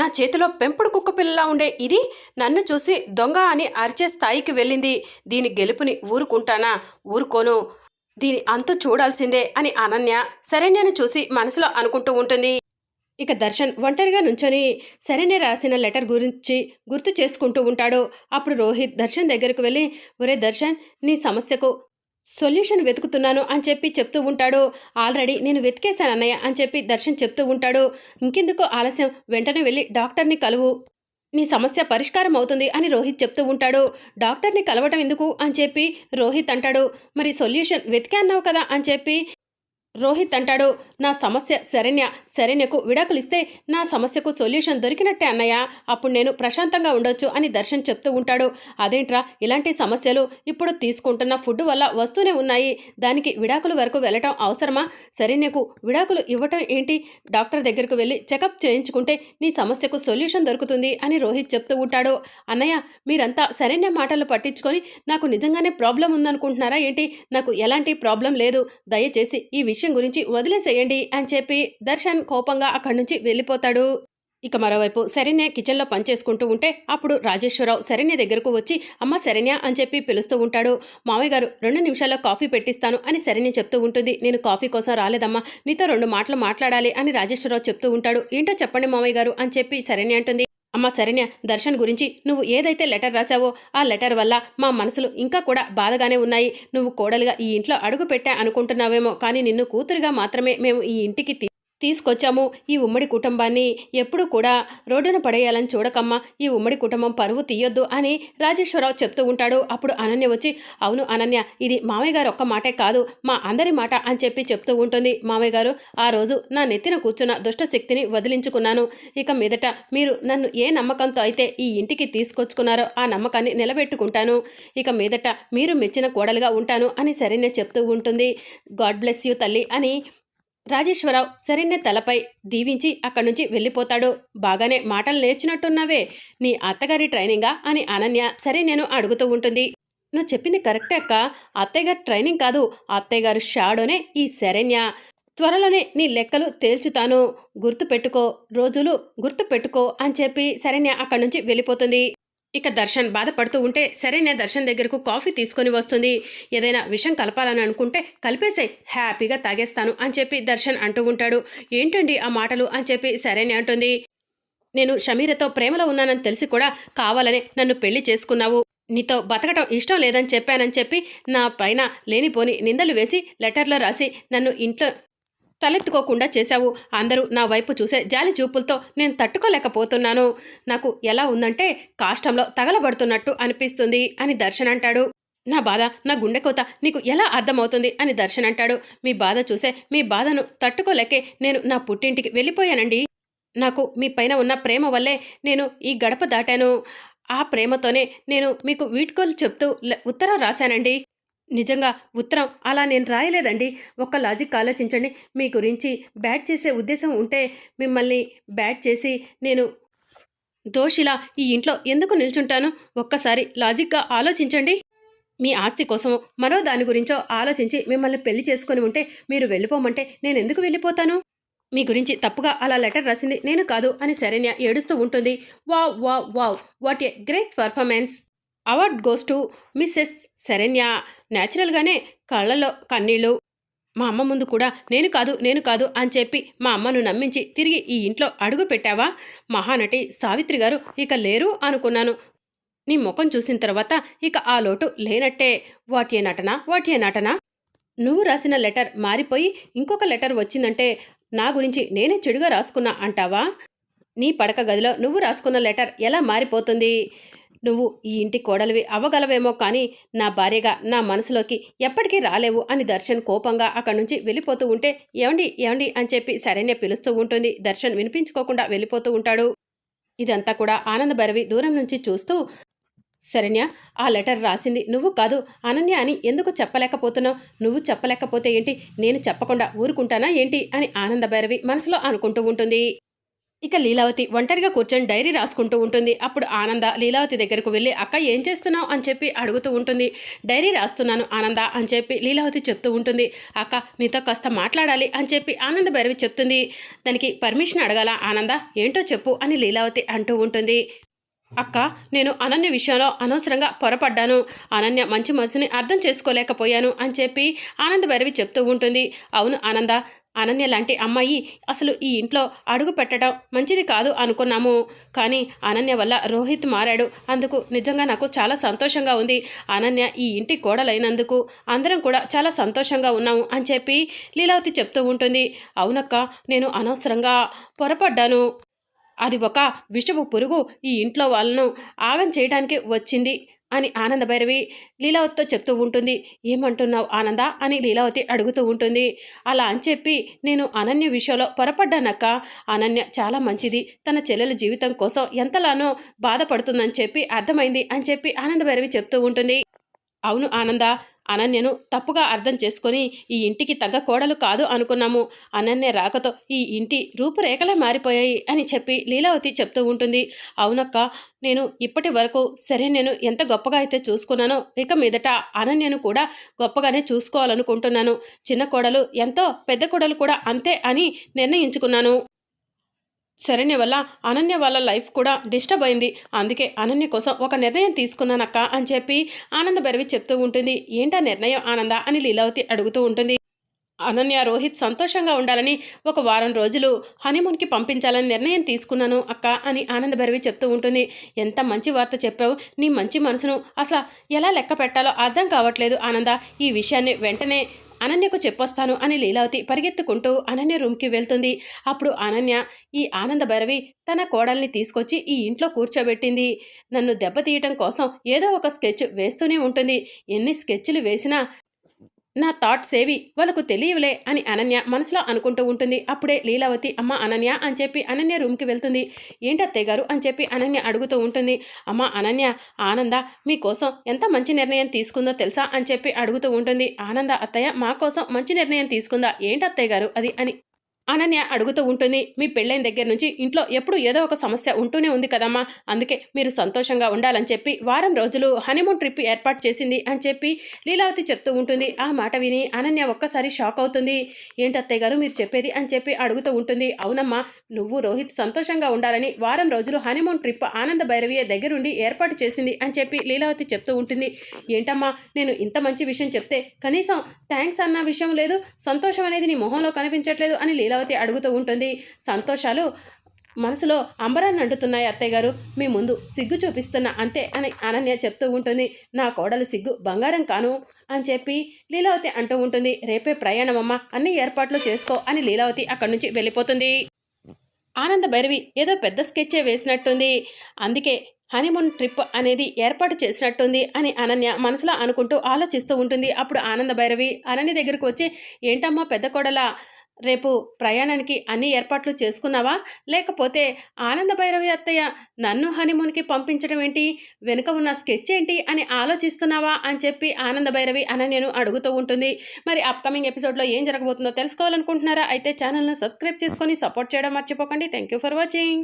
నా చేతిలో పెంపుడు కుక్క పిల్లలా ఉండే ఇది నన్ను చూసి దొంగ అని అరిచే స్థాయికి వెళ్ళింది. దీని గెలుపుని ఊరుకుంటానా? ఊరుకోను. దీని అంతు చూడాల్సిందే అని అనన్య శరణ్యను చూసి మనసులో అనుకుంటూ ఉంటుంది. ఇక దర్శన్ ఒంటరిగా నుంచొని శరణ్య రాసిన లెటర్ గురించి గుర్తు చేసుకుంటూ ఉంటాడు. అప్పుడు రోహిత్ దర్శన్ దగ్గరకు వెళ్ళి ఒరే దర్శన్ నీ సమస్యకు సొల్యూషన్ వెతుకుతున్నాను అని చెప్పి చెప్తూ ఉంటాడు. ఆల్రెడీ నేను వెతికేశాను అన్నయ్య అని చెప్పి దర్శన్ చెప్తూ ఉంటాడు. ఇంకెందుకు ఆలస్యం వెంటనే వెళ్ళి డాక్టర్ని కలువు. నీ సమస్య పరిష్కారం అవుతుంది అని రోహిత్ చెప్తూ ఉంటాడు. డాక్టర్ని కలవటం ఎందుకు అని చెప్పి రోహిత్ అంటాడు. మరి సొల్యూషన్ వెతికే అన్నావు కదా అని చెప్పి రోహిత్ అంటాడు నా సమస్య శరణ్య. శరణ్యకు విడాకులు ఇస్తే నా సమస్యకు సొల్యూషన్ దొరికినట్టే అన్నయ్య. అప్పుడు నేను ప్రశాంతంగా ఉండొచ్చు అని దర్శన్ చెప్తూ ఉంటాడు. అదేంట్రా? ఇలాంటి సమస్యలు ఇప్పుడు తీసుకుంటున్న ఫుడ్ వల్ల వస్తూనే ఉన్నాయి. దానికి విడాకుల వరకు వెళ్ళటం అవసరమా? శరణ్యకు విడాకులు ఇవ్వటం ఏంటి? డాక్టర్ దగ్గరకు వెళ్ళి చెకప్ చేయించుకుంటే నీ సమస్యకు సొల్యూషన్ దొరుకుతుంది అని రోహిత్ చెప్తూ ఉంటాడు. అన్నయ్య మీరంతా శరణ్య మాటలు పట్టించుకొని నాకు నిజంగానే ప్రాబ్లం ఉందనుకుంటున్నారా ఏంటి? నాకు ఎలాంటి ప్రాబ్లం లేదు. దయచేసి ఈ విషయం గురించి వదిలేసేయండి అని చెప్పి దర్శన్ కోపంగా అక్కడి నుంచి వెళ్ళిపోతాడు. ఇక మరోవైపు శరణ్య కిచెన్లో పనిచేసుకుంటూ ఉంటే అప్పుడు రాజేశ్వరరావు శరణ్య దగ్గరకు వచ్చి అమ్మ శరణ్య అని చెప్పి పిలుస్తూ ఉంటాడు. మావయ్య గారు రెండు నిమిషాల్లో కాఫీ పెట్టిస్తాను అని శరణ్య చెప్తూ ఉంటుంది. నేను కాఫీ కోసం రాలేదమ్మా నీతో రెండు మాటలు మాట్లాడాలి అని రాజేశ్వరరావు చెప్తూ ఉంటాడు. ఏంటో చెప్పండి మావయ్య గారు అని చెప్పి శరణ్య అంటుంది. అమ్మ శరణ్య దర్శన్ గురించి నువ్వు ఏదైతే లెటర్ రాసావో ఆ లెటర్ వల్ల మా మనసులు ఇంకా కూడా బాధగానే ఉన్నాయి. నువ్వు కోడలుగా ఈ ఇంట్లో అడుగు పెట్టా అనుకుంటున్నావేమో కానీ నిన్ను కూతురుగా మాత్రమే మేము ఈ ఇంటికి తీసుకొచ్చాము. ఈ ఉమ్మడి కుటుంబాన్ని ఎప్పుడు కూడా రోడ్డున పడేయాలని చూడకమ్మా. ఈ ఉమ్మడి కుటుంబం పరువు తీయొద్దు అని రాజేశ్వరరావు చెప్తూ ఉంటాడు. అప్పుడు అనన్య వచ్చి అవును అనన్య ఇది మామయ్య గారు ఒక్క మాటే కాదు మా అందరి మాట అని చెప్పి చెప్తూ ఉంటుంది మామయ్య గారు. ఆ రోజు నా నెత్తిన కూర్చున్న దుష్ట శక్తిని వదిలించుకున్నాను. ఇక మీదట మీరు నన్ను ఏ నమ్మకంతో అయితే ఈ ఇంటికి తీసుకొచ్చుకున్నారో ఆ నమ్మకాన్ని నిలబెట్టుకుంటాను. ఇక మీదట మీరు మెచ్చిన కోడలుగా ఉంటాను అని సరైన చెప్తూ ఉంటుంది. గాడ్ బ్లెస్ యూ తల్లి అని రాజేశ్వరరావు శరణ్య తలపై దీవించి అక్కడి నుంచి వెళ్ళిపోతాడు. బాగానే మాటలు నేర్చినట్టున్నావే. నీ అత్తగారి ట్రైనింగా? అని అనన్య సరే నేను అడుగుతూ ఉంటుంది. నువ్వు చెప్పింది కరెక్టే అక్క. అత్తయ్యగారి ట్రైనింగ్ కాదు. అత్తయ్య గారు షాడోనే ఈ శరణ్య. త్వరలోనే నీ లెక్కలు తేల్చుతాను. గుర్తుపెట్టుకో. రోజులు గుర్తుపెట్టుకో అని చెప్పి శరణ్య అక్కడి నుంచి వెళ్ళిపోతుంది. ఇక దర్శన్ బాధపడుతూ ఉంటే సరేనే దర్శన్ దగ్గరకు కాఫీ తీసుకొని వస్తుంది. ఏదైనా విషయం కలపాలని అనుకుంటే కలిపేసే హ్యాపీగా తాగేస్తాను అని చెప్పి దర్శన్ అంటూ ఉంటాడు. ఏంటండి ఆ మాటలు అని చెప్పి సరేనే అంటుంది. నేను షమీరతో ప్రేమలో ఉన్నానని తెలిసి కూడా కావాలనే నన్ను పెళ్ళి చేసుకున్నావు. నీతో బతకటం ఇష్టం లేదని చెప్పానని చెప్పి నా పైన లేనిపోని నిందలు వేసి లెటర్లో రాసి నన్ను ఇంట్లో తలెత్తుకోకుండా చేశావు. అందరూ నా వైపు చూసే జాలి చూపులతో నేను తట్టుకోలేకపోతున్నాను. నాకు ఎలా ఉందంటే కాష్టంలో తగలబడుతున్నట్టు అనిపిస్తుంది అని దర్శన్ అంటాడు. నా బాధ నా గుండె కోత నీకు ఎలా అర్థమవుతుంది అని దర్శన్ అంటాడు. మీ బాధ చూసే మీ బాధను తట్టుకోలేకే నేను నా పుట్టింటికి వెళ్ళిపోయానండి. నాకు మీ పైన ఉన్న ప్రేమ వల్లే నేను ఈ గడప దాటాను. ఆ ప్రేమతోనే నేను మీకు వీడ్కోలు చెప్తూ ఉత్తరం రాశానండి. నిజంగా ఉత్తరం అలా నేను రాయలేదండి. ఒక్క లాజిక్ ఆలోచించండి. మీ గురించి బ్యాట్ చేసే ఉద్దేశం ఉంటే మిమ్మల్ని బ్యాట్ చేసి నేను దోషిలా ఈ ఇంట్లో ఎందుకు నిల్చుంటాను? ఒక్కసారి లాజిక్గా ఆలోచించండి. మీ ఆస్తి కోసం మరో దాని గురించో ఆలోచించి మిమ్మల్ని పెళ్ళి చేసుకుని ఉంటే మీరు వెళ్ళిపోమంటే నేను ఎందుకు వెళ్ళిపోతాను? మీ గురించి తప్పుగా అలా లెటర్ రాసింది నేను కాదు అని శరణ్య ఏడుస్తూ ఉంటుంది. Wow wow wow what a great performance! Award goes to Mrs Saranya. న్యాచురల్గానే కళ్ళలో కన్నీళ్ళు. మా అమ్మ ముందు కూడా నేను కాదు నేను కాదు అని చెప్పి మా అమ్మను నమ్మించి తిరిగి ఈ ఇంట్లో అడుగు పెట్టావా? మహానటి సావిత్రి గారు ఇక లేరు అనుకున్నాను. నీ ముఖం చూసిన తర్వాత ఇక ఆ లోటు లేనట్టే. వాటియే నటన? వాటియే నటన? నువ్వు రాసిన లెటర్ మారిపోయి ఇంకొక లెటర్ వచ్చిందంటే నా గురించి నేనే చెడుగా రాసుకున్నా అంటావా? నీ పడక గదిలో నువ్వు రాసుకున్న లెటర్ ఎలా మారిపోతుంది? నువ్వు ఈ ఇంటి కోడలివి అవ్వగలవేమో కానీ నా భార్యగా నా మనసులోకి ఎప్పటికీ రాలేవు అని దర్శన్ కోపంగా అక్కడి నుంచి వెళ్ళిపోతూ ఉంటే ఏమండి ఏమండి అని చెప్పి సరైన పిలుస్తూ ఉంటుంది. దర్శన్ వినిపించుకోకుండా వెళ్ళిపోతూ ఉంటాడు. ఇదంతా కూడా ఆనంద భైరవి దూరం నుంచి చూస్తూ శరణ్య ఆ లెటర్ రాసింది నువ్వు కాదు. అనన్య అని ఎందుకు చెప్పలేకపోతున్నావు? నువ్వు చెప్పలేకపోతే ఏంటి? నేను చెప్పకుండా ఊరుకుంటానా ఏంటి? అని ఆనంద భైరవి మనసులో అనుకుంటూ ఉంటుంది. ఇక లీలావతి ఒంటరిగా కూర్చొని డైరీ రాసుకుంటూ ఉంటుంది. అప్పుడు ఆనంద లీలావతి దగ్గరకు వెళ్ళి అక్క ఏం చేస్తున్నావు? అని చెప్పి అడుగుతూ ఉంటుంది. డైరీ రాస్తున్నాను ఆనంద అని చెప్పి లీలావతి చెప్తూ ఉంటుంది. అక్క నీతో కాస్త మాట్లాడాలి అని చెప్పి ఆనంద భైరవి చెప్తుంది. దానికి పర్మిషన్ అడగాల ఆనంద ఏంటో చెప్పు అని లీలావతి అంటూ ఉంటుంది. అక్క నేను అనన్య విషయంలో అనవసరంగా పొరపడ్డాను. అనన్య మంచి మనసుని అర్థం చేసుకోలేకపోయాను అని చెప్పి ఆనంద భైరవి చెప్తూ ఉంటుంది. అవును ఆనంద అనన్య లాంటి అమ్మాయి అసలు ఈ ఇంట్లో అడుగు పెట్టడం మంచిది కాదు అనుకున్నాము. కానీ అనన్య వల్ల రోహిత్ మారాడు. అందుకు నిజంగా నాకు చాలా సంతోషంగా ఉంది. అనన్య ఈ ఇంటి కోడలైనందుకు అందరం కూడా చాలా సంతోషంగా ఉన్నాము అని చెప్పి లీలావతి చెప్తూ ఉంటుంది. అవునక్క నేను అనవసరంగా పొరపడ్డాను. అది ఒక విషపు పురుగు ఈ ఇంట్లో వాళ్ళను ఆగం చేయడానికి వచ్చింది అని ఆనంద భైరవి లీలావతితో చెప్తూ ఉంటుంది. ఏమంటున్నావు ఆనంద? అని లీలావతి అడుగుతూ ఉంటుంది. అలా అని చెప్పి నేను అనన్య విషయంలో పొరపడ్డానక్క. అనన్య చాలా మంచిది. తన చెల్లెల జీవితం కోసం ఎంతలానో బాధపడుతుందని చెప్పి అర్థమైంది అని చెప్పి ఆనంద భైరవి చెప్తూ ఉంటుంది. అవును ఆనంద అనన్యను తప్పుగా అర్థం చేసుకొని ఈ ఇంటికి తగ్గ కోడలు కాదు అనుకున్నాము. అనన్య రాకతో ఈ ఇంటి రూపురేఖలే మారిపోయాయి అని చెప్పి లీలావతి చెప్తూ ఉంటుంది. అవునక్క నేను ఇప్పటి వరకు సరే నేను ఎంత గొప్పగా అయితే చూసుకున్నానో ఇక మీదట అనన్యను కూడా గొప్పగానే చూసుకోవాలనుకుంటున్నాను. చిన్న కోడలు ఎంతో పెద్ద కోడలు కూడా అంతే అని నిర్ణయించుకున్నాను. శరణ్య వల్ల అనన్య వాళ్ళ లైఫ్ కూడా డిస్టర్బ్ అయింది. అందుకే అనన్య కోసం ఒక నిర్ణయం తీసుకున్నానక్క అని చెప్పి ఆనంద భైరవి చెప్తూ ఉంటుంది. ఏంటా నిర్ణయం ఆనంద అని లీలావతి అడుగుతూ ఉంటుంది. అనన్య రోహిత్ సంతోషంగా ఉండాలని ఒక వారం రోజులు హనీమూన్కి పంపించాలని నిర్ణయం తీసుకున్నాను అక్క అని ఆనంద భైరవి చెప్తూ ఉంటుంది. ఎంత మంచి వార్త చెప్పావు. నీ మంచి మనసును అసలు ఎలా లెక్క పెట్టాలో అర్థం కావట్లేదు ఆనంద. ఈ విషయాన్ని వెంటనే అనన్యకు చెప్పొస్తాను అని లీలావతి పరిగెత్తుకుంటూ అనన్య రూమ్కి వెళ్తుంది. అప్పుడు అనన్య ఈ ఆనంద భైరవి తన కోడల్ని తీసుకొచ్చి ఈ ఇంట్లో కూర్చోబెట్టింది. నన్ను దెబ్బతీయటం కోసం ఏదో ఒక స్కెచ్ వేస్తూనే ఉంటుంది. ఎన్ని స్కెచ్లు వేసినా నా థాట్స్ ఏవి? వాళ్ళకు తెలియవులే అని అనన్య మనసులో అనుకుంటూ ఉంటుంది. అప్పుడే లీలావతి అమ్మ అనన్య అని చెప్పి అనన్య రూమ్కి వెళ్తుంది. ఏంటి గారు? అని చెప్పి అనన్య అడుగుతూ ఉంటుంది. అమ్మ అనన్య ఆనంద మీకోసం ఎంత మంచి నిర్ణయం తీసుకుందో తెలుసా? అని చెప్పి అడుగుతూ ఉంటుంది. ఆనంద అత్తయ్య మా కోసం మంచి నిర్ణయం తీసుకుందా? ఏంటత్తయ్య గారు? అది అని అనన్య అడుగుతూ ఉంటుంది మీ పెళ్ళైన దగ్గర నుంచి ఇంట్లో ఎప్పుడు ఏదో ఒక సమస్య ఉంటూనే ఉంది కదమ్మా. అందుకే మీరు సంతోషంగా ఉండాలని చెప్పి వారం రోజులు హనీమూన్ ట్రిప్ ఏర్పాటు చేసింది అని చెప్పి లీలావతి చెప్తూ ఉంటుంది. ఆ మాట విని అనన్య ఒక్కసారి షాక్ అవుతుంది. ఏంటి అత్తయ్య గారు మీరు చెప్పేది? అని చెప్పి అడుగుతూ ఉంటుంది. అవునమ్మా నువ్వు రోహిత్ సంతోషంగా ఉండాలని వారం రోజులు హనీమూన్ ట్రిప్ ఆనంద భైరవియ దగ్గరుండి ఏర్పాటు చేసింది అని చెప్పి లీలావతి చెప్తూ ఉంటుంది. ఏంటమ్మా నేను ఇంత మంచి విషయం చెప్తే కనీసం థ్యాంక్స్ అన్న విషయం లేదు సంతోషం అనేది నీ మొహంలో కనిపించట్లేదు అని లీలావతి అడుగుతూ ఉంటుంది సంతోషాలు మనసులో అంబరాన్ని అంటుతున్నాయి అత్తయ్య గారు. మీ ముందు సిగ్గు చూపిస్తున్నా అంతే అని అనన్య చెప్తూ ఉంటుంది. నా కోడలు సిగ్గు బంగారం కాను అని చెప్పి లీలావతి అంటూ ఉంటుంది. రేపే ప్రయాణమమ్మ అన్ని ఏర్పాట్లు చేసుకో అని లీలావతి అక్కడి నుంచి వెళ్ళిపోతుంది. ఆనంద భైరవి ఏదో పెద్ద స్కెచ్చే వేసినట్టుంది. అందుకే హనీమూన్ ట్రిప్ అనేది ఏర్పాటు చేసినట్టుంది అని అనన్య మనసులో అనుకుంటూ ఆలోచిస్తూ ఉంటుంది. అప్పుడు ఆనంద భైరవి అనన్య దగ్గరకు వచ్చి ఏంటమ్మా పెద్ద కోడల? రేపు ప్రయాణానికి అన్ని ఏర్పాట్లు చేసుకున్నావా? లేకపోతే ఆనంద భైరవి అత్తయ్య నన్ను హనీమూన్కి పంపించడం ఏంటి? వెనుక ఉన్న స్కెచ్ ఏంటి? అని ఆలోచిస్తున్నావా? అని చెప్పి ఆనంద భైరవి అనన్యను అడుగుతూ ఉంటుంది. మరి అప్కమింగ్ ఎపిసోడ్లో ఏం జరగబోతుందో తెలుసుకోవాలనుకుంటున్నారా? అయితే ఛానల్ను సబ్స్క్రైబ్ చేసుకొని సపోర్ట్ చేయడం మర్చిపోకండి. Thank you for watching